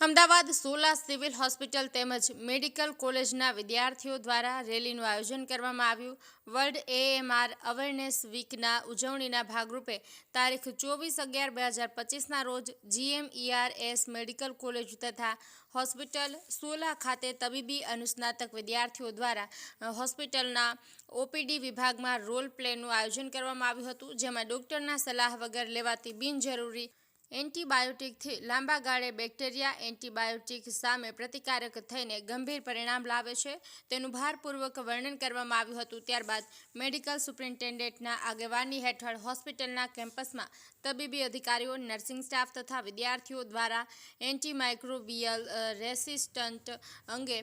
Ahmedabad Sola civil hospital તેમજ medical કોલેજના વિદ્યાર્થીઓ દ્વારા રેલીનું આયોજન કરવામાં આવ્યું. વર્લ્ડ એએમઆર અવેરનેસ વીકના ઉજવણીના ભાગરૂપે તારીખ ચોવીસ અગિયાર બે હજાર પચીસના રોજ જીએમઈઆરએસ મેડિકલ કોલેજ તથા હોસ્પિટલ સોલા ખાતે તબીબી અનુસ્નાતક વિદ્યાર્થીઓ દ્વારા હોસ્પિટલના ઓપીડી વિભાગમાં રોલ પ્લેનું આયોજન કરવામાં આવ્યું હતું, જેમાં ડોક્ટરના સલાહ વગર લેવાતી બિનજરૂરી એન્ટીબાયોટિકથી લાંબા ગાળે બેક્ટેરિયા એન્ટીબાયોટિક સામે પ્રતિકારક થઈને ગંભીર પરિણામ લાવે છે. તેનું ભારપૂર્વક વર્ણન કરવામાં આવ્યું હતું. ત્યારબાદ મેડિકલ સુપ્રિન્ટેન્ડન્ટના આગેવાની હેઠળ હોસ્પિટલના કેમ્પસમાં તબીબી અધિકારીઓ, નર્સિંગ સ્ટાફ તથા વિદ્યાર્થીઓ દ્વારા એન્ટીમાઇક્રોબિયલ રેસિસ્ટન્ટ અંગે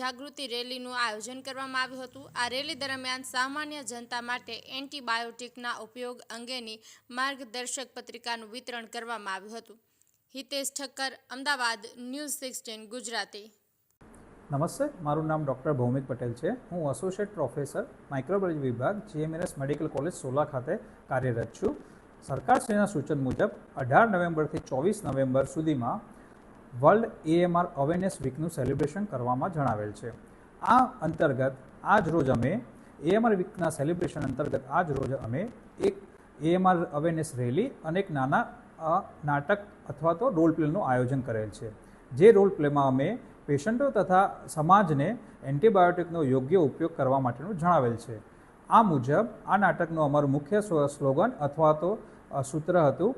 જાગૃતિ રેલીનું આયોજન કરવામાં આવ્યું હતું. આ રેલી દરમિયાન સામાન્ય જનતા માટે એન્ટીબાયોટિકના ઉપયોગ અંગેની માર્ગદર્શક પત્રિકાનું વિતરણ કરવામાં આવ્યું હતું. Hitesh Thakkar, Ahmedabad, news sixteen, Gujarati. નમસ્તે, મારું નામ ડૉક્ટર ભૌમિક પટેલ છે. હું એસોસિએટ પ્રોફેસર માઇક્રોબાયોલોજી વિભાગ જીએમએનએસ મેડિકલ કોલેજ સોલા ખાતે કાર્યરત છું. સરકારશ્રીના સૂચન મુજબ, અઢાર નવેમ્બરથી ચોવીસ નવેમ્બર સુધીમાં વર્લ્ડ એએમઆર અવેરનેસ વીકનું સેલિબ્રેશન કરવામાં જણાવેલ છે. આ અંતર્ગત, આજ રોજ અમે એએમઆર વીકના સેલિબ્રેશન અંતર્ગત આજ રોજ અમે એક એએમઆર અવેરનેસ રેલી અને એક નાના નાટક અથવા તો રોલ પ્લેનું આયોજન કરેલ છે. જે રોલ પ્લેમાં અમે પેશન્ટો તથા સમાજને એન્ટીબાયોટિકનો યોગ્ય ઉપયોગ કરવા માટેનું જણાવેલ છે. આ મુજબ આ નાટકનું અમારું મુખ્ય સ્લોગન અથવા તો સૂત્ર હતું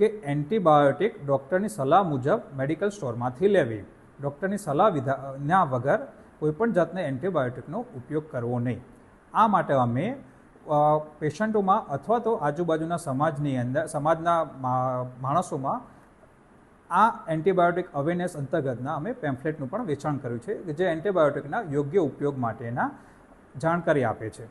કે એન્ટીબાયોટિક ડૉક્ટરની સલાહ મુજબ મેડિકલ સ્ટોરમાંથી લેવી. ડૉક્ટરની સલાહ વિધા વગર કોઈપણ જાતના એન્ટીબાયોટિકનો ઉપયોગ કરવો નહીં. આ માટે અમે પેશન્ટોમાં અથવા તો આજુબાજુના સમાજની અંદર, સમાજના માણસોમાં આ એન્ટીબાયોટિક અવેરનેસ અંતર્ગતના અમે પેમ્ફલેટનું પણ વેચાણ કર્યું છે, કે જે એન્ટીબાયોટિકના યોગ્ય ઉપયોગ માટેના જાણકારી આપે છે.